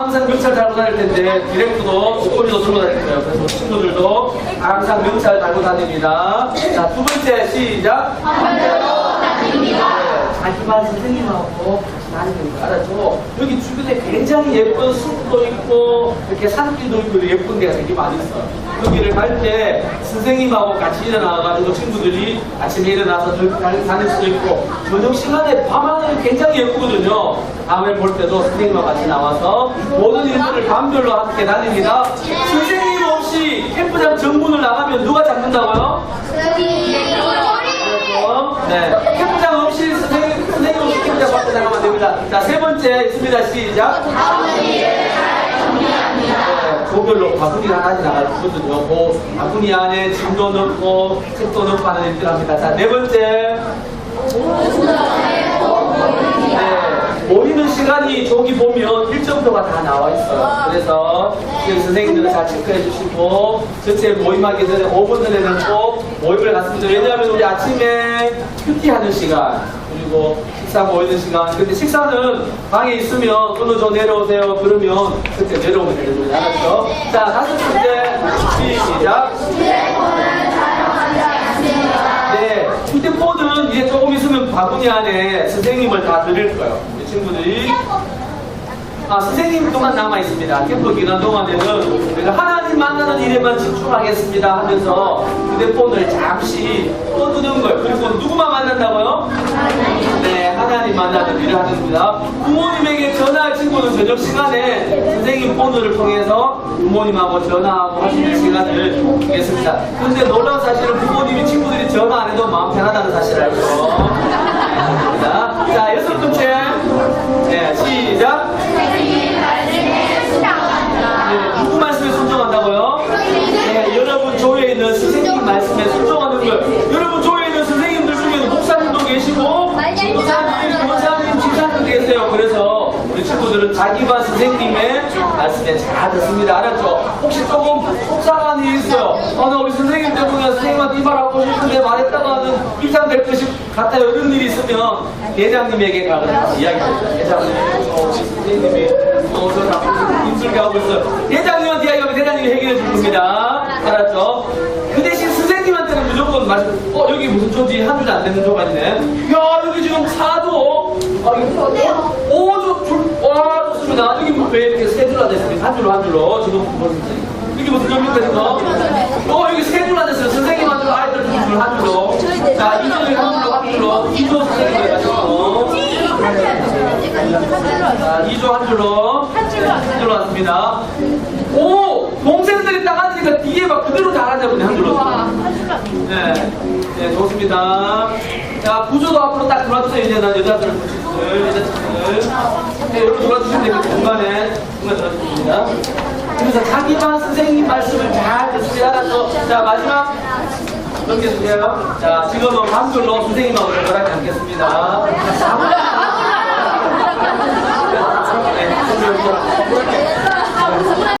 항상 명찰 달고 다닐 텐데 디렉터도 옷걸이도 들고 다닐 거예요. 그래서 친구들도 항상 명찰 달고 다닙니다. 자, 두 번째 시작. 네, 자기만 선생님하고 다니는 거 알았죠? 여기 주변에 굉장히 예쁜 숲도 있고 이렇게 산길도 있고 예쁜 데가 되게 많이 있어요. 여기를 갈 때 선생님하고 같이 일어나가지고 친구들이 아침에 일어나서 다- 다닐 수도 있고 저녁 시간에 밤하늘이 굉장히 예쁘거든요. 밤에 볼 때도 선생님과 같이 나와서 모든 일들을 밤별로 함께 다닙니다. 선생님 없이 캠프장 정문을 나가면 누가 잡는다고요? 그렇죠? 네. 캠프장 없이 선생님, 선생님 없이 캠프장 밖에 나가면 안 됩니다. 자, 세 번째 있습니다. 시작. 네, 조별로 바구니를 하나씩 나가거든요. 그 바구니 안에 짐도 넣고 책도 넣고 하는 일들 합니다. 자, 네 번째. 네, 모이는 시간이 저기 보면 일정표가 다 나와 있어요. 그래서 여기 선생님들은 잘 체크해 주시고 전체 모임하기 전에 5분 전에는 꼭 모임을 갖습니다. 왜냐하면 우리 아침에 큐티 하는 시간 그리고 식사 모이는 시간 근데 식사는 방에 있으면 어느 저 내려오세요 그러면 그때 내려오면 되는 거예요. 알았죠? 자 다섯 번째 시작 네, 휴대폰은 이제 조금 있으면 바구니 안에 선생님을 다 드릴 거예요. 우리 친구들이. 아, 선생님 동안 남아 있습니다. 캠프 기간 동안에는 우리가 하나님 만나는 일에만 집중하겠습니다 하면서 휴대폰을 잠시 꺼두는 거예요. 그리고 누구만 만난다고요? 만나는 일을 하는 겁니다. 부모님에게 전화할 친구는 저녁 시간에 선생님 폰을 통해서 부모님하고 전화하고 하시는 시간을 주겠습니다. 그런데 놀라운 사실은 부모님이 친구들이 전화 안 해도 마음 편하다는 사실을 알죠. 네, 자, 자, 여섯 번째. 네, 시작. 네, 누구 말씀에 순종한다고요? 네, 여러분 조회에 있는 선생님 말씀에 순종하는 거예요. 여러분 조회에 있는 선생님들 중에는 목사님도 계시고, 목사님, 교사님, 집사님 계세요. 그래서 우리 친구들은 자기반 선생님의 말씀에 잘 듣습니다. 알았죠? 혹시 조금 속상한 일이 있어요. 어, 나 우리 선생님 때문에 선생님한테 이말 하고 싶은데 말했다가는 일상될 것이 같아요. 이런 일이 있으면 대장님에게 가서 이야기합니다. 대장님, 어, 우리 선생님이 어, 저 나쁜 힘들게 하고 있어요. 대장님한테 이야기하면 대장님이 해결해 줄 겁니다. 알았죠? 그 대신 선생님한테는 무조건 말씀, 어, 여기 무슨 조지 한 줄도 안 되는 조가 있네. 야, 여기 지금 사도, 아, 이거, 오, 저, 줄, 와, 좋습니다. 여기 뭐왜 이렇게 세 줄로 됐습니까? 한 줄로, 한 줄로. 지금 보시지. 여기 무슨 점입니까? 어, 여기 세 줄로 됐어요. 선생님 한 줄, 아이들 두 줄, 한 줄로. 자, 이줄한 줄로, 한 줄로. 이조 선생님 해가지고. 자, 2조 한 줄로. 한 줄로 왔습니다. 오! 동생들이 딱 앉으니까 뒤에 막 그대로 다 앉아보네, 한 줄로. 네. 네, 좋습니다. 자, 구조도 앞으로 딱 돌아주세요. 이제 난 여자들, 여자들, 여자친구들. 네, 여기로 돌아주시면 되겠고, 중간에, 중간에 돌아주십니다. 그래서 자기 반 선생님 말씀을 잘. 알았죠? 자, 마지막. 넘겨주세요. 자, 지금은 한줄로 선생님하고 연결하지 않겠습니다. 자, 네, 손을 연결.